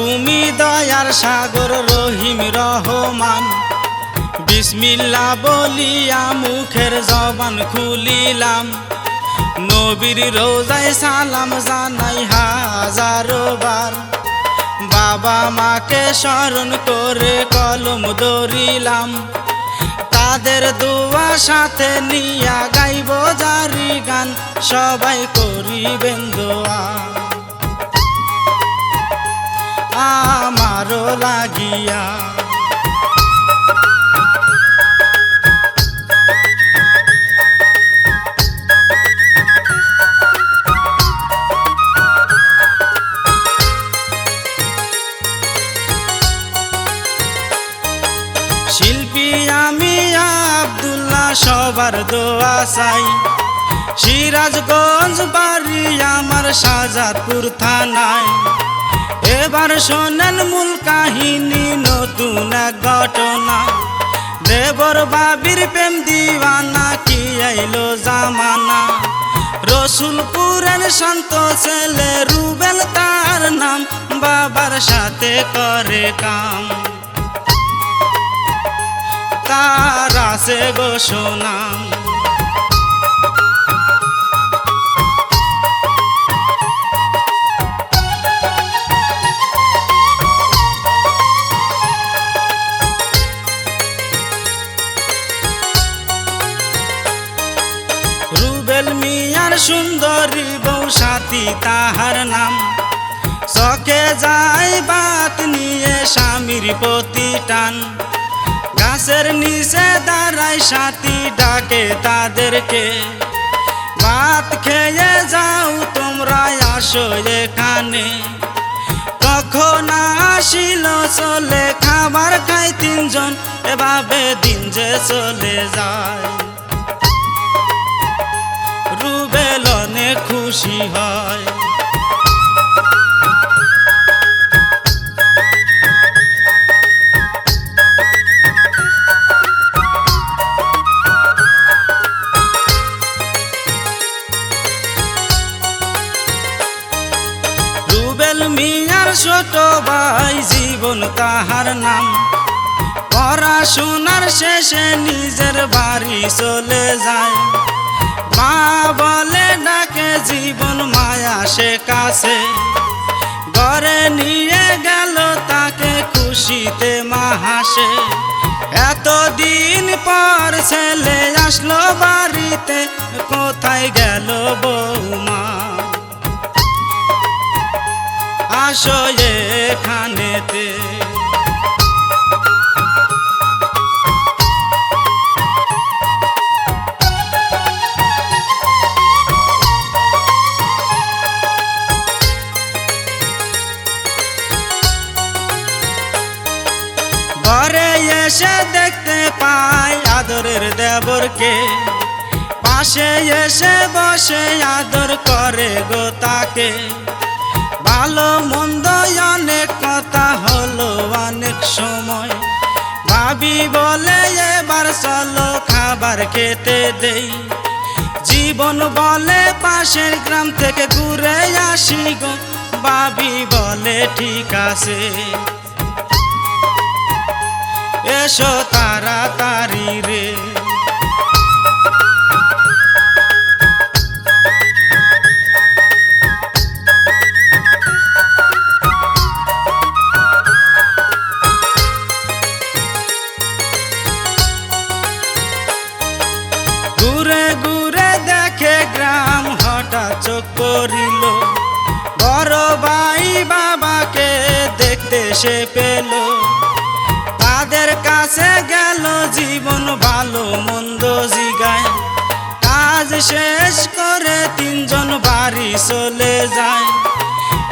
তুমি দয়ার সাগর রহিম রহমান। বিসমিল্লা বলিয়া মুখের জবান খুলিলাম। নবীর রোজায় সালাম জানাই হাজারো বার বাবা মাকে স্মরণ করে কলম দরিলাম তাদের দোয়া সাথে নিয়া গাইব জারি গান। সবাই করিবেন দোয়া। আমারও লাগিয়া। শিল্পী আমি আব্দুল্লাহ সবার দোয়া চাই। সিরাজগঞ্জ বাড়ি আমার সাজাদপুর থানায়। এবার শোনেন মূল কাহিনী, নতুন ঘটনা। দেবর বাবির প্রেম দিওয়ানা, কি আইলো জামানা। রসুলপুরের শান্ত ছেলে রুবেল তার নাম, বাবার সাথে করে কাম। তার আছে গো সোনাম। সুন্দরী বউ সাথী, তাহার নাম। চকে যায় বাত নিয়ে স্বামীর প্রতি টান গাছের নিচে দাঁড়ায় সাথী ডাকে তাদেরকে। ভাত খেয়ে যাও তোমরা আসো এখানে। কখন আসিল চলে, খাবার খাই তিনজন। এভাবে দিন যে চলে যায়। রুবেল অনেক খুশি হয়। ছোট ভাই জীবন তাহার নাম। পড়াশোনার শেষে নিজের বাড়ি চলে যায়। মা বলে ডাকে জীবন মায়া সে কাছে? ঘরে নিয়ে গেল তাকে খুশিতে মা হাসে। এতদিন পর ছেলে আসলো বাড়িতে, কোথায় গেল বৌমা? আসো এখানেতে। এসে দেখতে পাই আদরের দেবরকে। পাশে এসে বসে আদর করে গো তাকে। ভালো মন্দ অনেক কথা হলো অনেক সময়। ভাবি বলে, এবার চলো খাবার খেতে দেই। জীবন বলে, পাশের গ্রাম থেকে ঘুরে আসি গো। ভাবি বলে, ঠিক আছে। এসো তাড়াতাড়ি রে। ঘুরে ঘুরে দেখে গ্রাম চোখ বড় ভাই বাবাকে দেখতে সে পেল। কাছে গেল জীবন ভালো মন্দ জিগায়। কাজ শেষ করে তিনজন বাড়ি চলে যায়।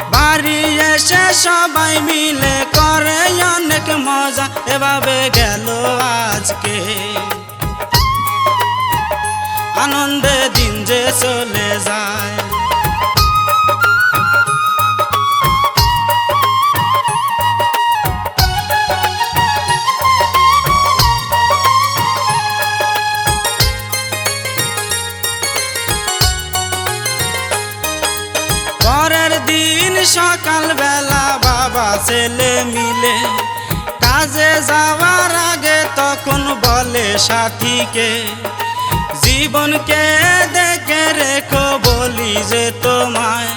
বাড়ি এসে সবাই মিলে করে অনেক মজা, এভাবে গেল আজকে। আনন্দে দিন যে চলে যায়। সাথীকে জীবনকে দেখে রেখো, বলি যে তোমায়।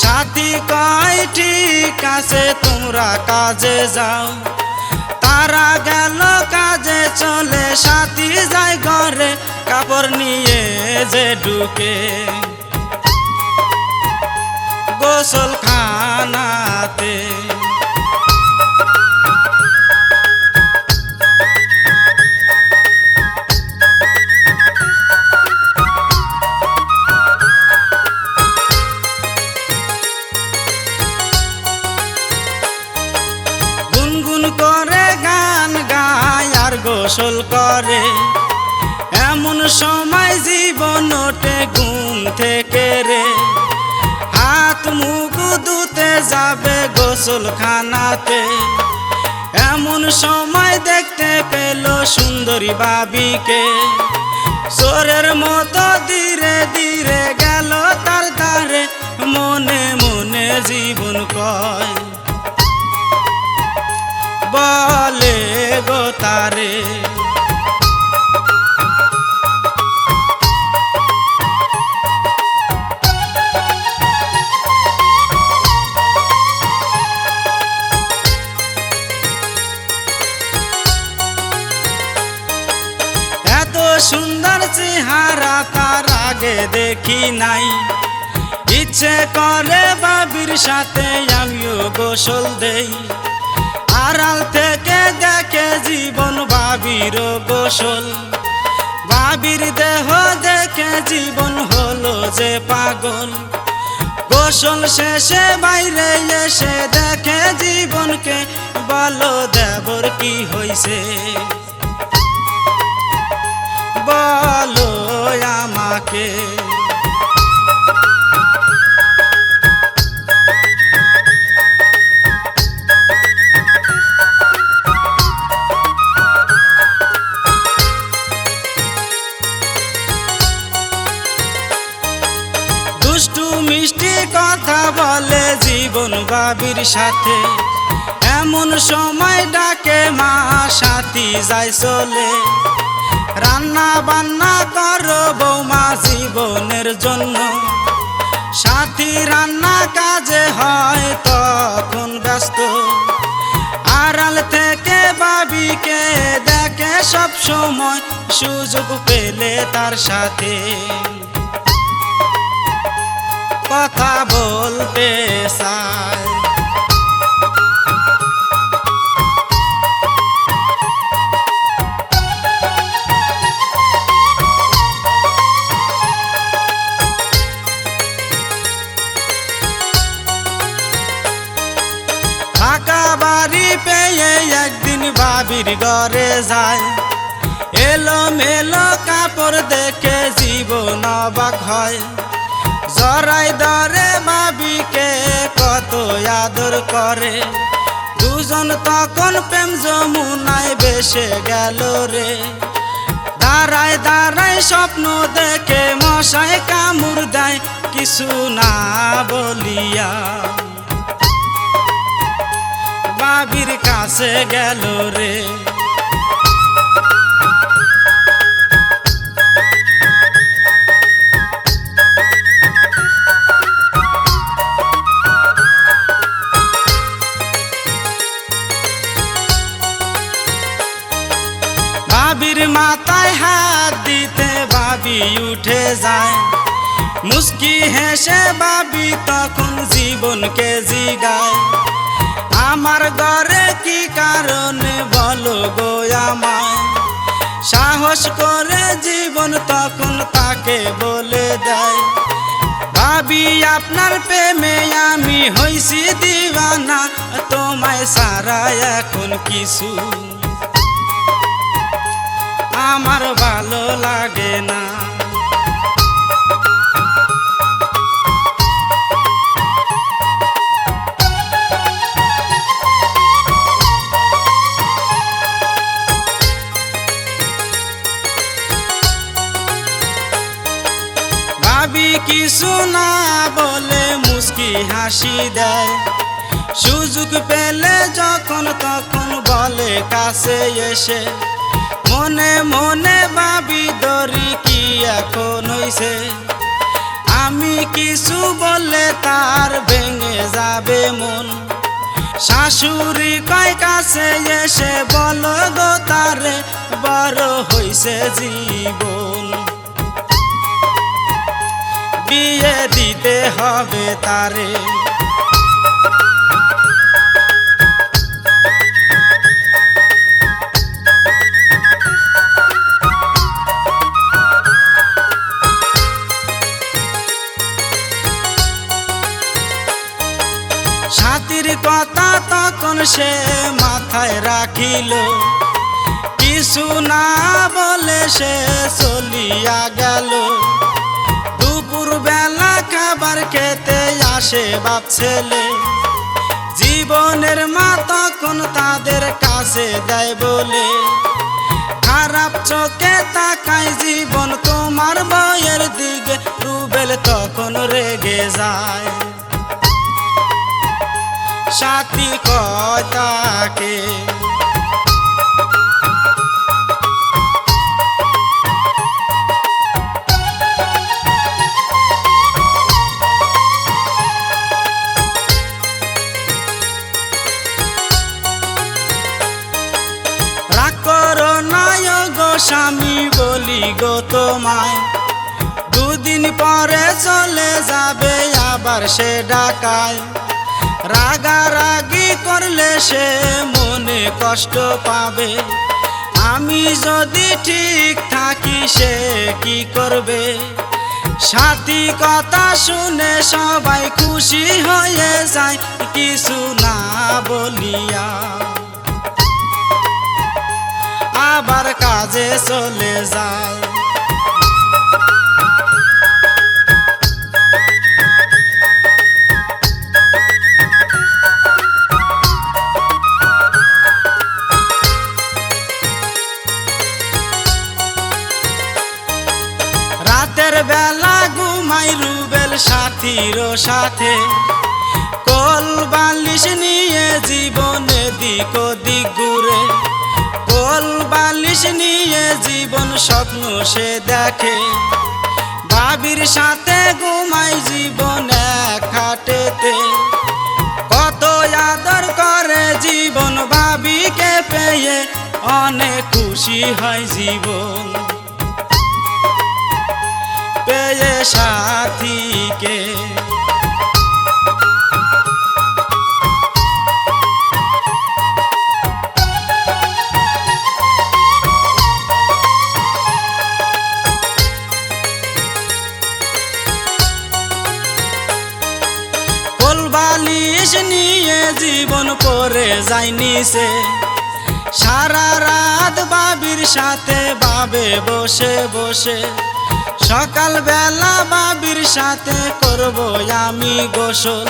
সাথী কয়, ঠিক আছে, তোমরা কাজে যাও। তারা গেল কাজে চলে, সাথী যায় ঘরে, কাপড় নিয়ে যে ঢুকে। গোসল খানাতে বাবিকে চোরের মতো দেখি নাই। ইচ্ছে করে বাবির সাথে আমিও গোসল দেই। আড়াল থেকে দেখে জীবন বাবির গোসল। বাবির দেহ দেখে জীবন হলো যে পাগল। গোসল শেষে বাইরে এসে দেখে জীবনকে বলো দেবর কি হইছে। বলো আমাকে। বলে জীবন বাবির সাথে। এমন সময় ডাকে মা, সাথী যায় চলে। রান্না বান্না করো বৌমা জীবনের জন্য। সাথী রান্না কাজে হয় তখন ব্যস্ত। আড়াল থেকে বাবিকে দেখে সব সময় সুযোগ পেলে তার সাথে। কথা বলতে চায়। ফাঁকা বাড়ি পেয়ে একদিন বাবির ঘরে যায়। এলো মেলো কাপড় দেখে জীবন অবাক হয়। জরাই দরে বাবিকে কত আদর করে। দুজন তখন প্রেম যমুনায় বেসে গেল রে। দাঁড়ায় দাঁড়ায় স্বপ্ন দেখে মশায় কামড় দেয়, কিছু না বলিয়া। বাবির কাছে গেল রে। বাবির মাথায় হাত দিতে বাবি উঠে যায়। মুস্কি হেসে বাবি তখন জীবনকে জিগায়। আমার ঘরে কি কারণে বলো গো আমায়? সাহস করে জীবন তখন তাকে বলে দেয়। ভাবি আপনার প্রেমে আমি হইছি দিওয়ানা, তোমায় সারা এখন কিছু আমার ভালো লাগে না। ভাবি কিছু না বলে মুস্কি হাসি দেয়। সুযোগ পেলে যখন তখন বলে, কাছে এসে মনে মনে ভাবি দরি কি এখন হইছে? আমি কিছু বললে তার ভেঙে যাবে মন। শাশুড়ি কয়, কাছে এসে বল গো তারে, বড় হইছে জীবন। বিয়ে দিতে হবে তারে। কথা তখন সে মাথায় রাখিল। কিছু না বলে সে চলিয়া গেল। দুপুর বেলা খাবার খেতে আসে বাপ ছেলে। জীবনের মা তখন তাদের কাছে দেয় বলে। খারাপ চোখে তাকায় জীবন তোমার বয়ের দিকে, রুবেল তখন রেগে যায়। সাথী গো স্বামী বলি গো তোমায়। দুদিন পরে চলে যাবে আবার সে ডাকায় রাগারাগি করলে সে মনে কষ্ট পাবে। আমি যদি ঠিক থাকি সে কি করবে? সাথী কথা শুনে সবাই খুশি হয়ে যায়, কিছু না বলিয়া। আবার কাজে চলে যায়। সাথীর সাথে। কল বালিশ নিয়ে জীবনে দিক দিক ঘুরে। কল বালিশ নিয়ে জীবন স্বপ্ন সে দেখে। ভাবির সাথে ঘুমাই জীবন খাটেতে কত আদর করে জীবন ভাবিকে পেয়ে অনেক খুশি হয় জীবন। সাথীকে। বালিশ জীবন পরে যায়নি সে সারা রাত বাবির সাথে বাবে বসে বসে। সকাল বেলা বাবির সাথে করব আমি গোসল।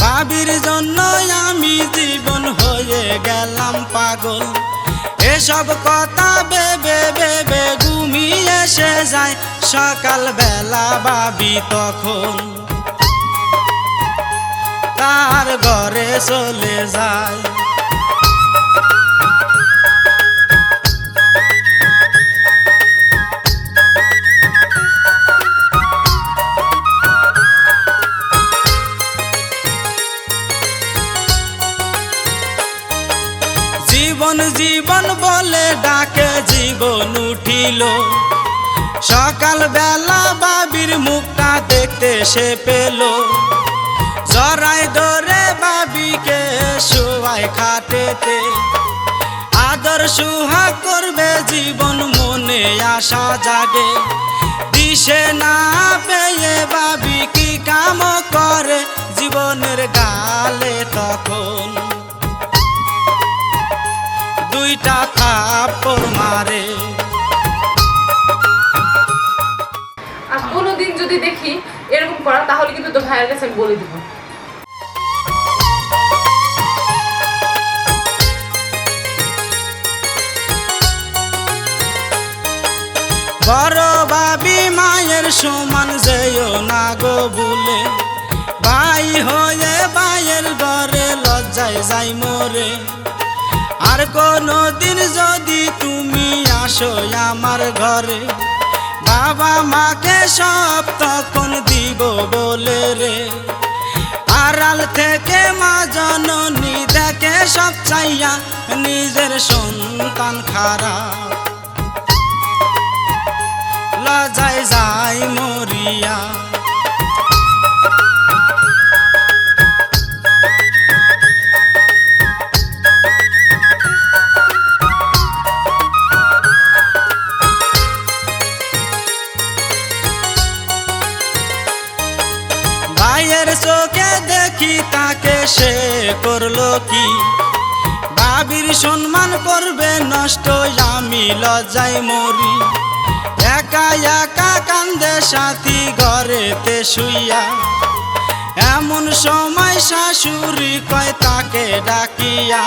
বাবির জন্য আমি জীবন হয়ে গেলাম পাগল। এসব কথা বেবে বেবে ঘুমিয়ে এসে যায় সকাল বেলা বাবি তখন। তার ঘরে চলে যায়। সকাল বেলা বাবির মুখটা দেখতে সে পেল। জরাই ধরে বাবিকে শোয়ায় খাটেতে। আদর সুহা করবে জীবন মনে আশা জাগে। দিশে না পেয়ে বাবি কি কাম করে জীবনের গালে তখন। দুইটা থাপ্পড় মারে। যদি দেখি এরকম করা, তাহলে কিন্তু তো ভাইয়ের কাছে বলে দিব। বড় ভাবি মায়ের সমান যেও না গো বলে ভাই হয়ে ভাইয়ের ঘরে ল যাই মোরে। আর কোনো দিন যদি তুমি আসো আমার ঘরে বাবা মাকে সব তখন দিব বলে রে। আড়াল থেকে মা জননী দেখে সব চাইয়া নিজের সন্তান খারাপ লজায় যায় মরিয়া। ভাইয়ের চোখে দেখি তাকে সে করল কি? বাবির সম্মান করবে নষ্ট, আমি লজ্জায় মরি। একা একা কান্দে সাথী ঘরেতে শুইয়া। এমন সময় শাশুড়ি কয়, তাকে ডাকিয়া।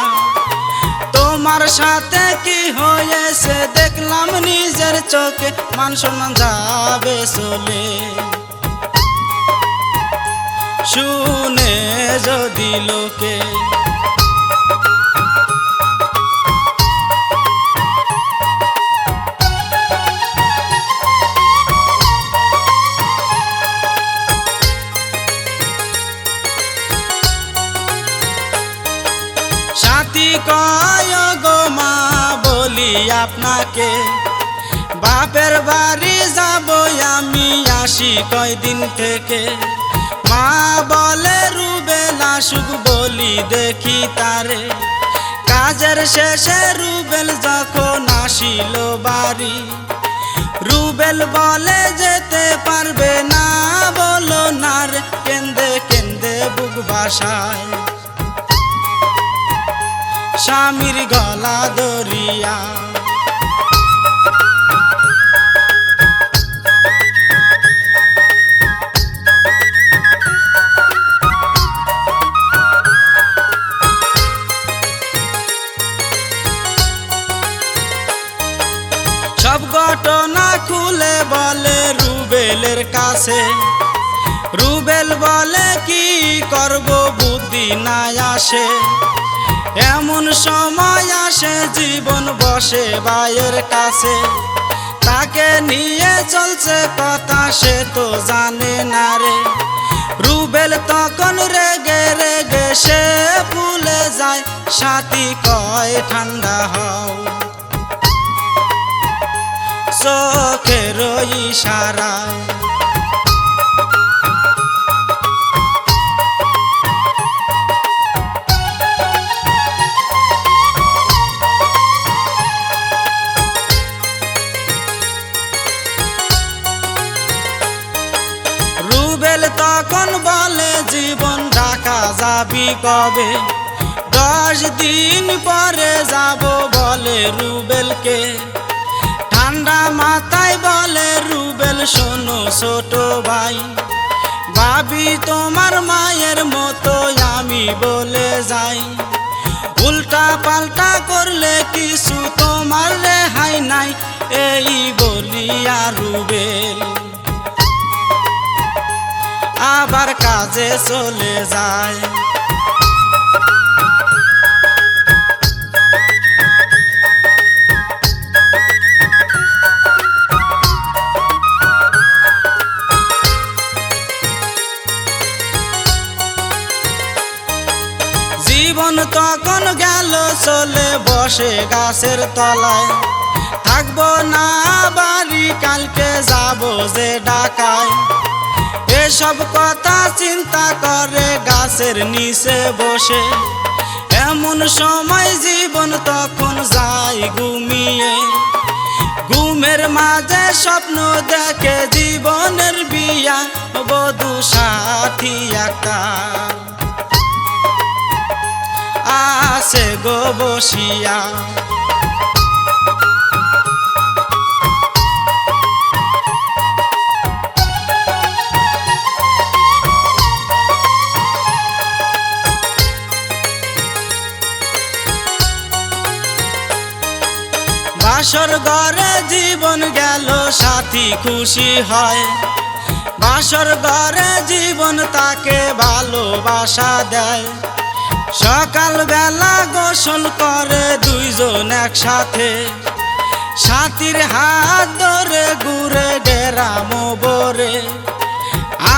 তোমার সাথে কি হয়েছে? দেখলাম নিজের চোখে মান সম্মান যাবে চলে। শুনে যদি লোকে সাথী কয় গো মা, বলি আপনাকে, বাপের বাড়ি যাব আমি আসি কয়দিন থেকে। মা বলে রুবেল আসুক বলি দেখি তারে। কাজের শেষে রুবেল যখন আসিল বাড়ি, রুবেল বলে যেতে পারবে না বলো না রে কেন্দে কেন্দে বুক বাসায় স্বামীর গলা দরিয়া কাছে রুবেল বলে, কি করব? বুদ্ধি না আসে। এমন সময় আসে, জীবন বসে বাইয়ের কাছে। তাকে নিয়ে চলছে কথা, সে তো জানে না রে। রুবেল তখন রেগে রেগে সে ভুলে যায়, সাথী কয় ঠান্ডা হও। চোখের ইশারায় যাবি কবে? দশ দিন পরে যাব বলে রুবেলকে। ঠান্ডা মাথায় বলে রুবেল, শোনো ছোট ভাই, ভাবি তোমার মায়ের মতো আমি বলে যাই। উল্টা পাল্টা করলে কিছু তোমার রেহাই নাই, এই বলিয়া রুবেল আবার কাজে চলে যায়। জীবন তখন গেল, চলে বসে গাছের তলায়। থাকব না বাড়ি, কালকে যাব যে ডাকায় এসব কথা চিন্তা করে গাছের নিচে বসে। এমন সময় জীবন তখন যায় ঘুমিয়ে। ঘুমের মাঝে স্বপ্ন দেখে জীবনের বিয়া, বধু সাথী আসে গো বসিয়া। বাসর ঘরে জীবন গেল, সাথী খুশি হয়। বাসর ঘরে জীবন তাকে ভালোবাসা দেয়। সকাল বেলা গোসল করে দুইজন একসাথে। সাথীর হাত ধরে ঘুরে গেরাম বরে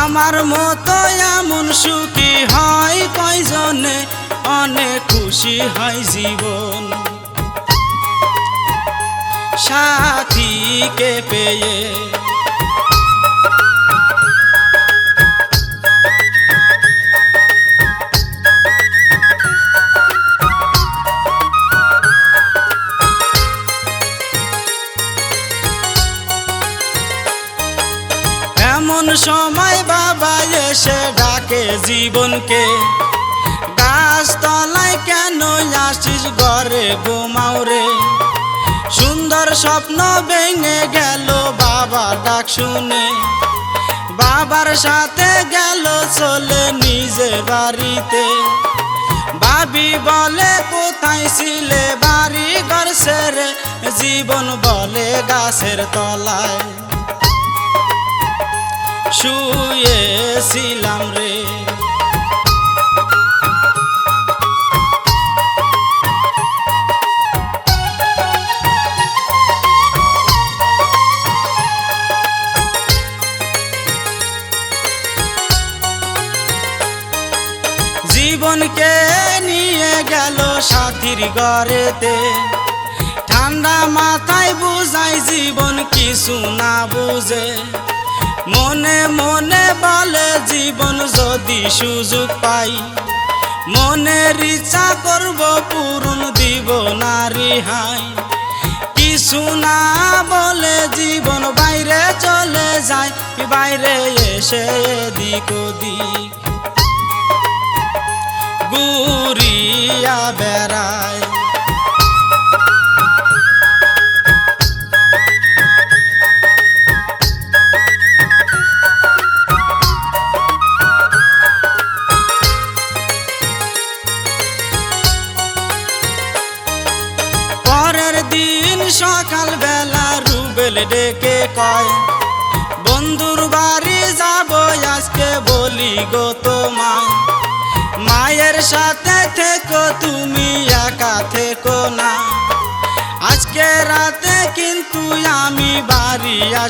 আমার মতো এমন সুখী হয় কয়জনে? অনেক খুশি হয় জীবন। সাথীকে পেয়ে। এমন সময় বাবা এসে ডাকে জীবনকে গাছ তলায় কেন আসিস ঘরে বোমাওরে সুন্দর স্বপ্ন ভেঙে গেল বাবা ডাক শুনে। বাবার সাথে গেল চলে নিজের বাড়িতে। ভাবি বলে, কোথায় ছিলে বাড়ি ঘর সেরে জীবন বলে গাছের তলায়। শুয়েছিলাম রে সাথীর ঘরেতে ঠান্ডা মাথায় বুঝাই জীবন কিছু না বুঝে। মনে মনে বলে জীবন যদি সুযোগ পাই। মনের ইচ্ছা করব পূরণ দিব না রিহাই কিছু না বলে জীবন বাইরে চলে যায়, বাইরে এসে এদিক ওদিক। ঘুরিয়া বেড়ায়।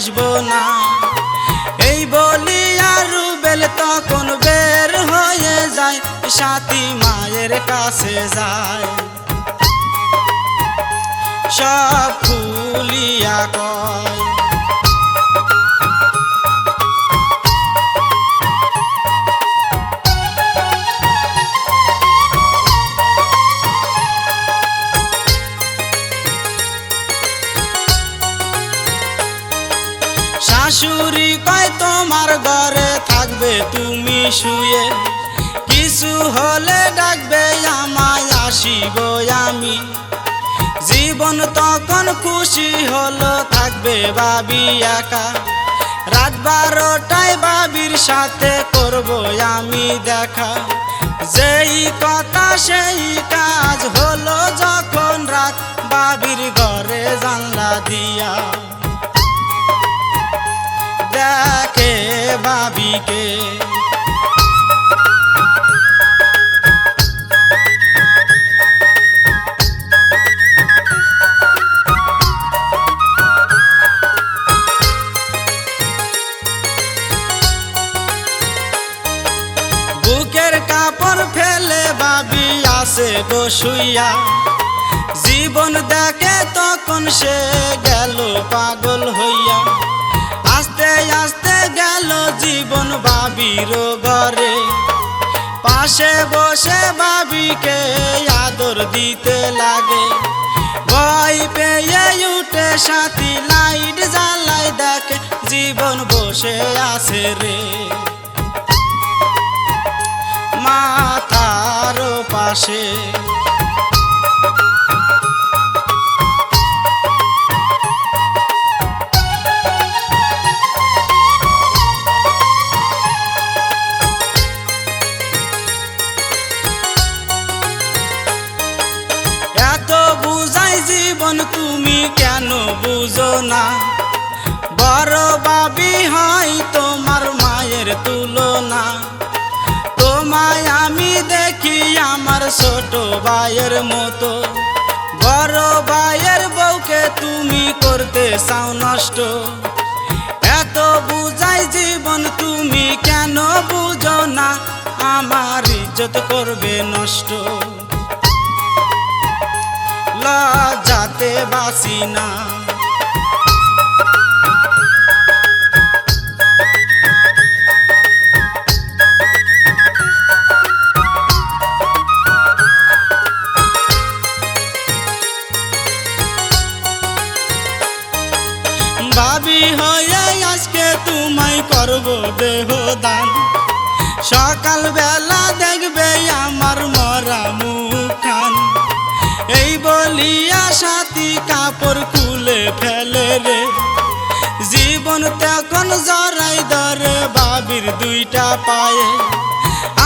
আসব না। এই বলি আর রুবেল তখন বের হয়ে যায়, সাথী মায়ের কাছে যায়। সব ফুলিয়া কয় ঘরে থাকবে তুমি শুয়ে। কিছু হলে ডাকবে, আমায় আসিব আমি। জীবন তখন খুশি হলো, থাকবে বাবি একা। রাত বারোটায় বাবির সাথে করব আমি দেখা। যেই কথা সেই কাজ হলো যখন রাত বাবির ঘরে জানলা দিয়া। দেখে বাবিকে বুকের কাপড় ফেলে বাবি আসে গো জীবন দেখে তখন সে গেল পাগল হইয়া। আস্তে গেল জীবন বাবির ঘরে। পাশে বসে বাবিকে আদর দিতে লাগে। ভয় পেয়ে উঠে সাথী লাইট জ্বালাই দেখে জীবন বসে আছে রে। মাথার পাশে তুমি কেন বুঝো না? বড় বাবি হয় তোমার মায়ের তুলনা। তোমায় আমি দেখি আমার ছোট ভাইয়ের মতো। বড় ভাইয়ের বউকে তুমি করতে চাও নষ্ট। এত বুঝাই জীবন তুমি কেন বুঝো না? আমার ইজ্জত করবে নষ্ট। লজ্জাতে বাসি না। ভাবি হয়ে আজকে তোমায় করব দেহ দান সকাল বেলা দেখবে কাপড় খুলে ফেলে রে। জীবন তখন জরাই ধরে বাবির দুইটা পায়ে।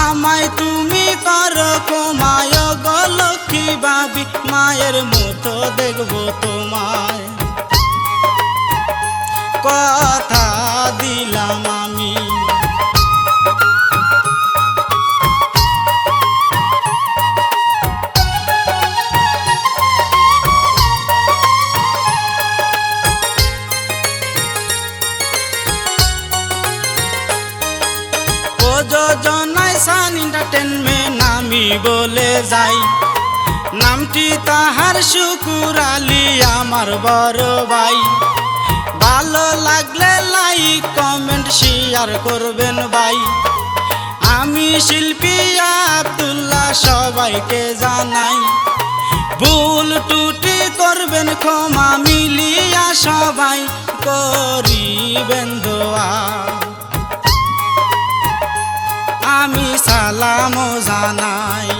আমায় তুমি করো কমায় গো লক্ষ্মী বাবি, মায়ের মতো দেখব তোমায়। কথা দিলাম বলে যাই। নামটি তাহার শুকুর আলী, আমার বড় ভাই। ভালো লাগলে লাইক কমেন্ট শেয়ার করবেন ভাই। আমি শিল্পী আব্দুল্লাহ, সবাইকে জানাই। ভুল টুটি করবেন, ক্ষমা মিলিয়া সবাই করিবেন দোয়া। আমি সালাম জানাই।